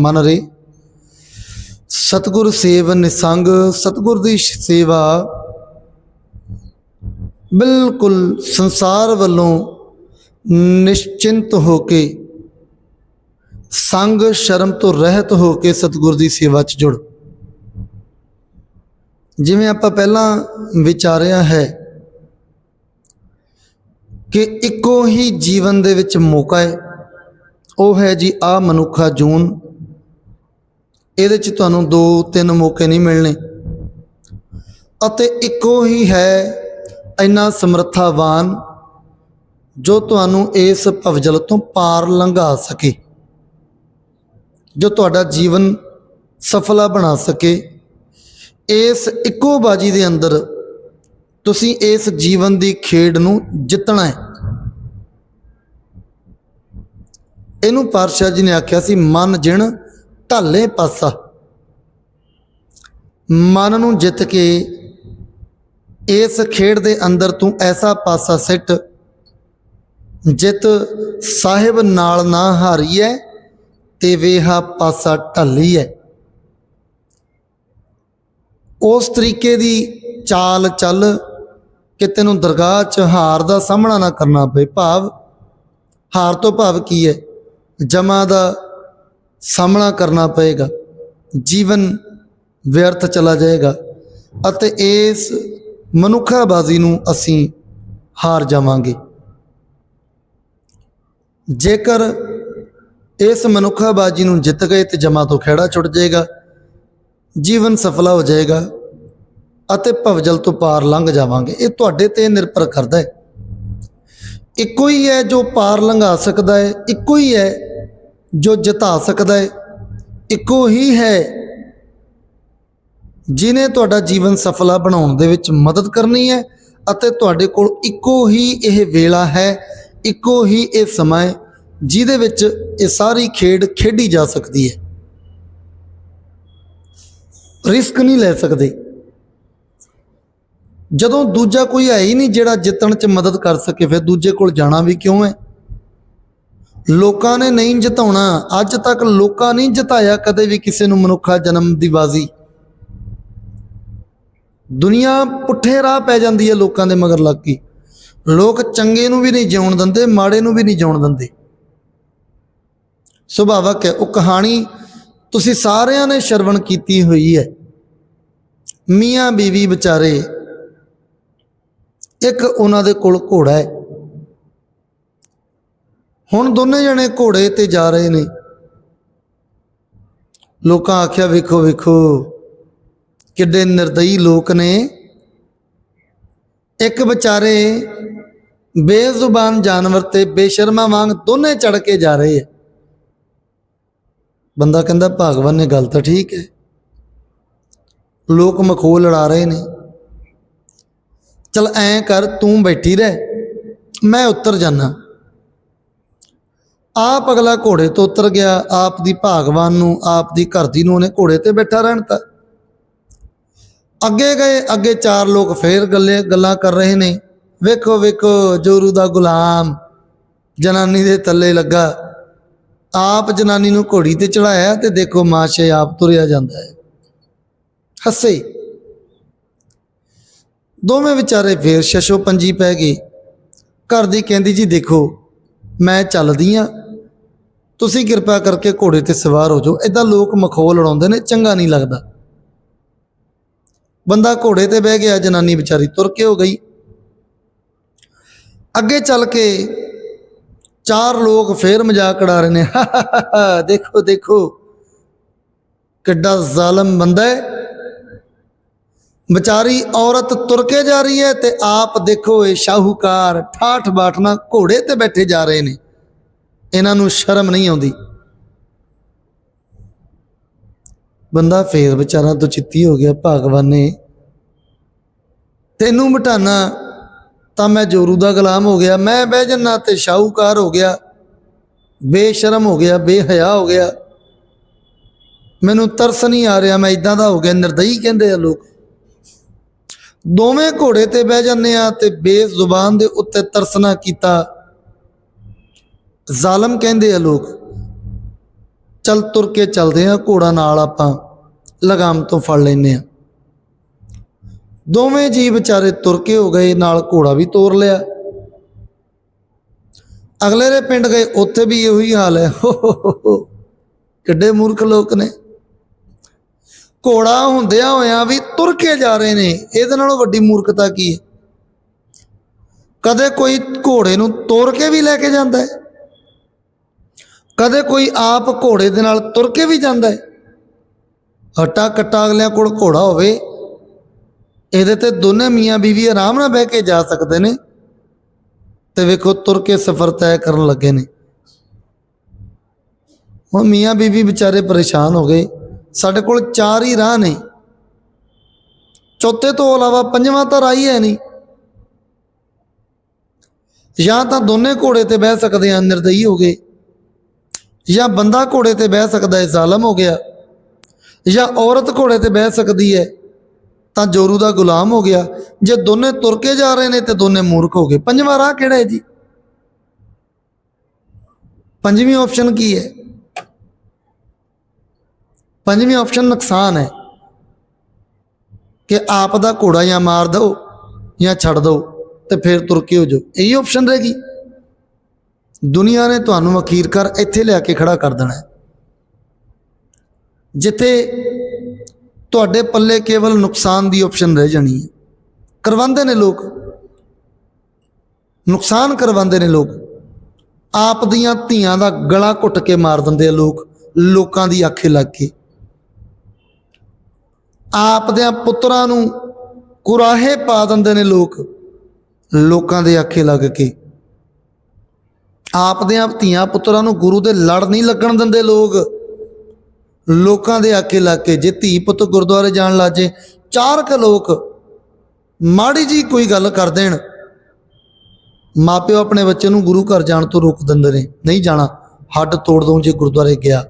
ਮਨ ਰੇ। ਸਤਗੁਰ ਸੇਵ ਨਿਸੰਗ, ਸਤਗੁਰ ਦੀ ਸੇਵਾ ਬਿਲਕੁਲ ਸੰਸਾਰ ਵੱਲੋਂ ਨਿਸ਼ਚਿੰਤ ਹੋ ਕੇ, ਸੰਗ ਸ਼ਰਮ ਤੋਂ ਰਹਿਤ ਹੋ ਕੇ ਸਤਗੁਰ ਦੀ ਸੇਵਾ 'ਚ ਜੁੜ। ਜਿਵੇਂ ਆਪਾਂ ਪਹਿਲਾਂ ਵਿਚਾਰਿਆ ਹੈ ਕਿ ਇੱਕੋ ਹੀ ਜੀਵਨ ਦੇ ਵਿੱਚ ਮੌਕਾ ਹੈ, ਉਹ ਹੈ ਜੀ ਆ ਮਨੁੱਖਾ ਜੂਨ। ਇਹਦੇ 'ਚ ਤੁਹਾਨੂੰ ਦੋ ਤਿੰਨ ਮੌਕੇ ਨਹੀਂ ਮਿਲਣੇ। ਅਤੇ ਇੱਕੋ ਹੀ ਹੈ ਇੰਨਾ ਸਮਰੱਥਾਵਾਨ ਜੋ ਤੁਹਾਨੂੰ ਇਸ ਭਵਜਲ ਤੋਂ ਪਾਰ ਲੰਘਾ ਸਕੇ। ਜੋ ਤੁਹਾਡਾ ਜੀਵਨ ਸਫਲਾ ਬਣਾ ਸਕੇ। ਇਸ ਇੱਕੋ ਬਾਜੀ ਦੇ ਅੰਦਰ ਤੁਸੀਂ ਇਸ ਜੀਵਨ ਦੀ ਖੇਡ ਨੂੰ ਜਿੱਤਣਾ ਹੈ। ਇਹਨੂੰ ਪਾਤਸ਼ਾਹ ਜੀ ਨੇ ਆਖਿਆ ਸੀ, ਮਨ ਜਿਣ ਢੱਲੇ ਪਾਸਾ। ਮਨ ਨੂੰ ਜਿੱਤ ਕੇ ਇਸ ਖੇਡ ਦੇ ਅੰਦਰ ਤੂੰ ਐਸਾ ਪਾਸਾ ਸਿੱਟ, ਜਿਤ ਸਾਹਿਬ ਨਾਲ ਨਾ ਹਾਰੀਐ ਤੇ ਵੇਹਾ ਪਾਸਾ ਢੱਲੀਐ। ਉਸ ਤਰੀਕੇ ਦੀ ਚਾਲ ਚੱਲ ਕਿ ਤੈਨੂੰ ਦਰਗਾਹ 'ਚ ਹਾਰ ਦਾ ਸਾਹਮਣਾ ਨਾ ਕਰਨਾ ਪਏ। ਭਾਵ, ਹਾਰ ਤੋਂ ਭਾਵ ਕੀ ਹੈ ਜਮਾ ਦਾ ਸਾਹਮਣਾ ਕਰਨਾ ਪਏਗਾ। ਜੀਵਨ ਵਿਅਰਥ ਚਲਾ ਜਾਏਗਾ ਅਤੇ ਇਸ ਮਨੁੱਖਾਬਾਜ਼ੀ ਨੂੰ ਅਸੀਂ ਹਾਰ ਜਾਵਾਂਗੇ। ਜੇਕਰ ਇਸ ਮਨੁੱਖਾਬਾਜ਼ੀ ਨੂੰ ਜਿੱਤ ਗਏ ਤੇ ਜਮਾ ਤੋਂ ਖਿਹੜਾ ਛੁੱਟ ਜਾਏਗਾ, ਜੀਵਨ ਸਫਲਾ ਹੋ ਜਾਏਗਾ ਅਤੇ ਭਵਜਲ ਤੋਂ ਪਾਰ ਲੰਘ ਜਾਵਾਂਗੇ। ਇਹ ਤੁਹਾਡੇ ਤੇ ਨਿਰਭਰ ਕਰਦਾ ਹੈ। ਇੱਕੋ ਹੀ ਹੈ ਜੋ ਪਾਰ ਲੰਘਾ ਸਕਦਾ ਹੈ, ਇੱਕੋ ਹੀ ਹੈ ਜੋ ਜਿਤਾ ਸਕਦਾ ਹੈ, ਇੱਕੋ ਹੀ ਹੈ ਜਿਨੇ ਤੁਹਾਡਾ ਜੀਵਨ ਸਫਲਾ ਬਣਾਉਣ ਦੇ ਵਿੱਚ ਮਦਦ ਕਰਨੀ ਹੈ ਅਤੇ ਤੁਹਾਡੇ ਕੋਲ ਇੱਕੋ ਹੀ ਇਹ ਵੇਲਾ ਹੈ, ਇੱਕੋ ਹੀ ਇਹ ਸਮਾਂ ਹੈ ਜਿਹਦੇ ਵਿੱਚ ਇਹ ਸਾਰੀ ਖੇਡ ਖੇਡੀ ਜਾ ਸਕਦੀ ਹੈ। ਰਿਸਕ ਨਹੀਂ ਲੈ ਸਕਦੇ। ਜਦੋਂ ਦੂਜਾ ਕੋਈ ਹੈ ਹੀ ਨਹੀਂ ਜਿਹੜਾ ਜਿੱਤਣ 'ਚ ਮਦਦ ਕਰ ਸਕੇ, ਫਿਰ ਦੂਜੇ ਕੋਲ ਜਾਣਾ ਵੀ ਕਿਉਂ ਹੈ? ਲੋਕਾਂ ਨੇ ਨਹੀਂ ਜਿਤਾਉਣਾ, ਅੱਜ ਤੱਕ ਲੋਕਾਂ ਨਹੀਂ ਜਿਤਾਇਆ ਕਦੇ ਵੀ ਕਿਸੇ ਨੂੰ ਮਨੁੱਖਾ ਜਨਮ ਦੀ ਬਾਜ਼ੀ ਦੁਨੀਆ ਪੁੱਠੇ ਰਾਹ ਪੈ ਜਾਂਦੀ ਹੈ ਲੋਕਾਂ ਦੇ ਮਗਰ ਲੱਗ ਕੇ। ਲੋਕ ਚੰਗੇ ਨੂੰ ਵੀ ਨਹੀਂ ਜਿਉਣ ਦਿੰਦੇ, ਮਾੜੇ ਨੂੰ ਵੀ ਨਹੀਂ ਜਿਉਣ ਦਿੰਦੇ। ਸੁਭਾਵਕ ਹੈ, ਉਹ ਕਹਾਣੀ ਤੁਸੀਂ ਸਾਰਿਆਂ ਨੇ ਸ਼ਰਵਣ ਕੀਤੀ ਹੋਈ ਹੈ। ਮੀਆਂ ਬੀਵੀ ਵਿਚਾਰੇ, ਇੱਕ ਉਹਨਾਂ ਦੇ ਕੋਲ ਘੋੜਾ ਹੈ। ਹੁਣ ਦੋਨੇ ਜਣੇ ਘੋੜੇ ਤੇ ਜਾ ਰਹੇ ਨੇ। ਲੋਕਾਂ ਆਖਿਆ, ਵੇਖੋ ਵੇਖੋ, ਕਿੱਡੇ ਨਿਰਦਈ ਲੋਕ ਨੇ। ਇੱਕ ਵਿਚਾਰੇ ਬੇਜ਼ੁਬਾਨ ਜਾਨਵਰ ਤੇ ਬੇਸ਼ਰਮਾ ਵਾਂਗ ਦੋਨੇ ਚੜ ਕੇ ਜਾ ਰਹੇ ਆ। ਬੰਦਾ ਕਹਿੰਦਾ, ਭਗਵਾਨ ਨੇ ਗੱਲ ਤਾਂ ਠੀਕ ਹੈ। ਲੋਕ ਮਖੌਲ ਲੜਾ ਰਹੇ ਨੇ। ਚਲ ਐਂ ਕਰ, ਤੂੰ ਬੈਠੀ ਰਹਿ, ਮੈਂ ਉੱਤਰ ਜਾਣਾ ਆਪ ਅਗਲਾ ਘੋੜੇ ਤੋਂ ਉਤਰ ਗਿਆ, ਆਪ ਦੀ ਭਾਗਵਾਨ ਨੂੰ, ਆਪ ਦੀ ਘਰ ਦੀ ਨੂੰ ਉਹਨੇ ਘੋੜੇ ਤੇ ਬੈਠਾ ਰਹਿਣ ਤਾ ਅੱਗੇ ਗਏ, ਅੱਗੇ ਚਾਰ ਲੋਕ ਫੇਰ ਗੱਲੇ, ਗੱਲਾਂ ਕਰ ਰਹੇ ਨੇ। ਵੇਖੋ ਵੇਖੋ, ਜੋਰੂ ਦਾ ਗੁਲਾਮ ਜਨਾਨੀ ਦੇ ਥੱਲੇ ਲੱਗਾ। ਆਪ ਜਨਾਨੀ ਨੂੰ ਘੋੜੀ ਤੇ ਚੜਾਇਆ ਤੇ ਦੇਖੋ ਮਾਸ਼ੇ ਆਪ ਤੁਰਿਆ ਜਾਂਦਾ ਹੈ। ਹੱਸੇ। ਦੋਵੇਂ ਵਿਚਾਰੇ ਫੇਰ ਸ਼ਸ਼ੋ ਪੰਜੀ ਪੈ ਗਏ। ਘਰ ਦੀ ਕਹਿੰਦੀ ਜੀ, ਦੇਖੋ, ਮੈਂ ਚੱਲਦੀ ਆ। ਤੁਸੀਂ ਕਿਰਪਾ ਕਰਕੇ ਘੋੜੇ ਤੇ ਸਵਾਰ ਹੋ ਜਾਓ। ਇਦਾਂ ਲੋਕ ਮਖੌਲ ਉਡਾਉਂਦੇ ਨੇ, ਚੰਗਾ ਨਹੀਂ ਲੱਗਦਾ। ਬੰਦਾ ਘੋੜੇ ਤੇ ਬਹਿ ਗਿਆ, ਜਨਾਨੀ ਵਿਚਾਰੀ ਤੁਰ ਕੇ ਹੋ ਗਈ। ਅੱਗੇ ਚੱਲ ਕੇ ਚਾਰ ਲੋਕ ਫੇਰ ਮਜ਼ਾਕ ਉਡਾ ਰਹੇ ਨੇ ਦੇਖੋ ਦੇਖੋ, ਕਿੱਡਾ ਜ਼ਾਲਮ ਬੰਦਾ ਹੈ। ਵਿਚਾਰੀ ਔਰਤ ਤੁਰ ਕੇ ਜਾ ਰਹੀ ਹੈ ਤੇ ਆਪ ਦੇਖੋ ਇਹ ਸ਼ਾਹੂਕਾਰ ਠਾਠ ਬਾਠਣਾ ਘੋੜੇ ਤੇ ਬੈਠੇ ਜਾ ਰਹੇ ਨੇ। ਇਹਨਾਂ ਨੂੰ ਸ਼ਰਮ ਨਹੀਂ ਆਉਂਦੀ। ਬੰਦਾ ਫੇਰ ਵਿਚਾਰਾ ਤੋਂ ਚਿੱਤੀ ਹੋ ਗਿਆ, ਭਗਵਾਨ ਨੇ। ਤੈਨੂੰ ਮਟਾਨਾ ਤਾਂ ਮੈਂ ਜੋਰੂ ਦਾ ਗੁਲਾਮ ਹੋ ਗਿਆ, ਮੈਂ ਬਹਿ ਜੰਨਾ ਤੇ ਸ਼ਾਹੂਕਾਰ ਹੋ ਗਿਆ। ਬੇਸ਼ਰਮ ਹੋ ਗਿਆ ਬੇਹਯਾ ਹੋ ਗਿਆ। ਮੈਨੂੰ ਤਰਸ ਨਹੀਂ ਆ ਰਿਹਾ, ਮੈਂ ਇਦਾਂ ਦਾ ਹੋ ਗਿਆ, ਨਿਰਦਈ ਕਹਿੰਦੇ ਆ ਲੋਕ। ਦੋਵੇਂ ਘੋੜੇ ਤੇ ਬਹਿ ਜਾਂਦੇ ਆ ਤੇ ਬੇਜ਼ੁਬਾਨ ਦੇ ਉੱਤੇ ਤਰਸਨਾ ਕੀਤਾ। ਜ਼ਾਲਮ ਕਹਿੰਦੇ ਆ ਲੋਕ, ਚੱਲ ਤੁਰ ਕੇ ਚੱਲਦੇ ਆ ਘੋੜਾ ਨਾਲ ਆਪਾਂ, ਲਗਾਮ ਤੋਂ ਫੜ ਲੈਨੇ ਆ ਦੋਵੇਂ ਜੀ ਵਿਚਾਰੇ ਤੁਰ ਕੇ ਹੋ ਗਏ, ਨਾਲ ਘੋੜਾ ਵੀ ਤੋਰ ਲਿਆ। ਅਗਲੇ ਦੇ ਪਿੰਡ ਗਏ, ਉੱਥੇ ਵੀ ਇਹੋ ਹੀ ਹਾਲ ਹੈ। ਕਿੱਡੇ ਮੂਰਖ ਲੋਕ ਨੇ। ਘੋੜਾ ਹੁੰਦਿਆਂ ਹੋਇਆ ਵੀ ਤੁਰ ਕੇ ਜਾ ਰਹੇ ਨੇ, ਇਹਦੇ ਨਾਲੋਂ ਵੱਡੀ ਮੂਰਖਤਾ ਕੀ ਹੈ? ਕਦੇ ਕੋਈ ਘੋੜੇ ਨੂੰ ਤੋਰ ਕੇ ਵੀ ਲੈ ਕੇ ਜਾਂਦਾ ਹੈ? ਕਦੇ ਕੋਈ ਆਪ ਘੋੜੇ ਦੇ ਨਾਲ ਤੁਰ ਕੇ ਵੀ ਜਾਂਦਾ ਹੈ? ਹਟਾ ਕੱਟਾ ਅਗਲਿਆਂ ਕੋਲ ਘੋੜਾ ਹੋਵੇ, ਇਹਦੇ ਤੇ ਦੋਨੇ ਮੀਆਂ ਬੀਵੀ ਆਰਾਮ ਨਾਲ ਬਹਿ ਕੇ ਜਾ ਸਕਦੇ ਨੇ ਤੇ ਵੇਖੋ ਤੁਰ ਕੇ ਸਫ਼ਰ ਤੈਅ ਕਰਨ ਲੱਗੇ ਨੇ। ਉਹ ਮੀਆਂ ਬੀਵੀ ਵਿਚਾਰੇ ਪਰੇਸ਼ਾਨ ਹੋ ਗਏ। ਸਾਡੇ ਕੋਲ ਚਾਰ ਹੀ ਰਾਹ ਨੇ। ਚੌਥੇ ਤੋਂ ਇਲਾਵਾ ਪੰਜਵਾਂ ਤਾਂ ਰਾਹ ਹੀ ਹੈ ਨਹੀਂ। ਜਾਂ ਤਾਂ ਦੋਨੇ ਘੋੜੇ ਤੇ ਬਹਿ ਸਕਦੇ ਆ ਨਿਰਦਈ ਹੋ ਗਏ। ਜਾਂ ਬੰਦਾ ਘੋੜੇ ਤੇ ਬਹਿ ਸਕਦਾ ਹੈ, ਜ਼ਾਲਮ ਹੋ ਗਿਆ। ਜਾਂ ਔਰਤ ਘੋੜੇ ਤੇ ਬਹਿ ਸਕਦੀ ਹੈ, ਤਾਂ ਜੋਰੂ ਦਾ ਗੁਲਾਮ ਹੋ ਗਿਆ। ਜੇ ਦੋਨੇ ਤੁਰ ਕੇ ਜਾ ਰਹੇ ਨੇ, ਤੇ ਦੋਨੇ ਮੂਰਖ ਹੋ ਗਏ। ਪੰਜਵਾਂ ਰਾਹ ਕਿਹੜਾ ਹੈ ਜੀ? ਪੰਜਵੀਂ ਆਪਸ਼ਨ ਕੀ ਹੈ? ਪੰਜਵੀਂ ਆਪਸ਼ਨ ਨੁਕਸਾਨ ਹੈ ਕਿ ਆਪ ਦਾ ਘੋੜਾ ਜਾਂ ਮਾਰ ਦਿਓ ਜਾਂ ਛੱਡ ਦਿਓ ਤੇ ਫਿਰ ਤੁਰ ਕੇ ਹੋ ਜਾਓ। ਇਹੀ ਆਪਸ਼ਨ ਰਹੇਗੀ ਦੁਨੀਆ ਨੇ ਤੁਹਾਨੂੰ ਅਖੀਰਕਾਰ ਇੱਥੇ ਲਿਆ ਕੇ ਖੜਾ ਕਰ ਦੇਣਾ ਜਿੱਥੇ ਤੁਹਾਡੇ ਪੱਲੇ ਕੇਵਲ ਨੁਕਸਾਨ ਦੀ ਆਪਸ਼ਨ ਰਹਿ ਜਾਣੀ ਹੈ। ਕਰਵਾਉਂਦੇ ਨੇ ਲੋਕ। ਨੁਕਸਾਨ ਕਰਵਾਉਂਦੇ ਨੇ ਲੋਕ। ਆਪ ਦੀਆਂ ਧੀਆਂ ਦਾ ਗਲਾ ਘੁੱਟ ਕੇ ਮਾਰ ਦਿੰਦੇ ਆ ਲੋਕ। ਲੋਕਾਂ ਦੀ ਅੱਖੇ ਲੱਗ ਕੇ। ਆਪ ਦੇ ਪੁੱਤਰਾਂ ਨੂੰ ਕੁਰਾਹੇ ਪਾ ਦਿੰਦੇ ਨੇ ਲੋਕ। ਲੋਕਾਂ ਦੇ ਆਖੇ ਲੱਗ ਕੇ। ਆਪ ਧੀਆਂ ਪੁੱਤਰਾਂ ਨੂੰ ਗੁਰੂ ਦੇ ਲੜ ਨਹੀਂ ਲੱਗਣ ਦਿੰਦੇ ਲੋਕ। ਲੋਕਾਂ ਦੇ ਆਖੇ ਲੱਗ ਕੇ ਜੇ ਧੀ ਪੁੱਤ ਗੁਰਦੁਆਰੇ ਜਾਣ ਲੱਜੇ, ਚਾਰ ਕ ਲੋਕ ਮਾੜੀ ਜੀ ਕੋਈ ਗੱਲ ਕਰ ਦੇਣ। ਮਾਪਿਓ ਆਪਣੇ ਬੱਚੇ ਨੂੰ ਗੁਰੂ ਘਰ ਜਾਣ ਤੋਂ ਰੋਕ ਦਿੰਦੇ ਨੇ, ਨਹੀਂ ਜਾਣਾ, ਹੱਡ ਤੋੜ ਦਊਂ ਜੇ ਗੁਰਦੁਆਰੇ ਗਿਆ।